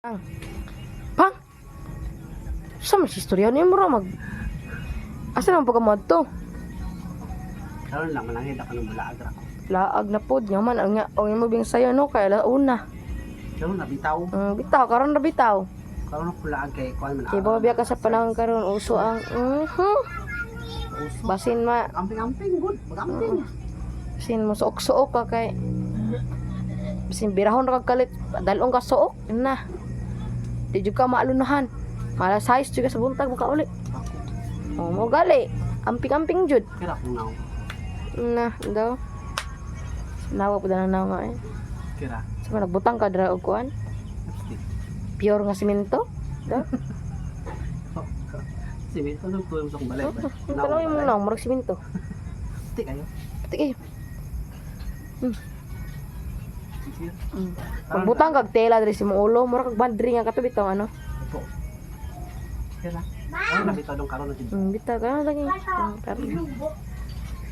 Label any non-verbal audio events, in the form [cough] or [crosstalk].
Pang. Pang. Sa mas istorya niyo mo mag Asa naman pagkamad to? Karon lang manangin ako ng bulaag ra ko. Laag na pod nya man ang nga ang mo bing sayo no kay launa. Karon na bitaw. Mm, bitaw karon ra bitaw. Karon ako bulaag kay kuan man. Ba biya ka sa panahon karon uso ang mhm. Uso. Basin ma Amping-amping good. Magamping. basin mo suok-suok ka kay basin birahon ra kag kalit dalong ka suok na. Di jud ka maalunahan. Mala size jud ka sa buntag buka uli. Oh, mo gali. Amping-amping jud. Kira ko na. Daw. Nawa po na na nga eh. Kira. Sa so, nagbutang ka dra og kuan? Pure nga simento? Daw. [laughs] Simento nang tuwa mo sa balay. ba? Tanong mo na, murag simento. Ti kayo. Pati kayo. Sige. Mm. Magbutang kag tela diri sa imong ulo, murag kag bandri nga katubi tong ano. Kira. Ano na bitaw dong karon na. Mm, bita ka lagi. Mm, karon.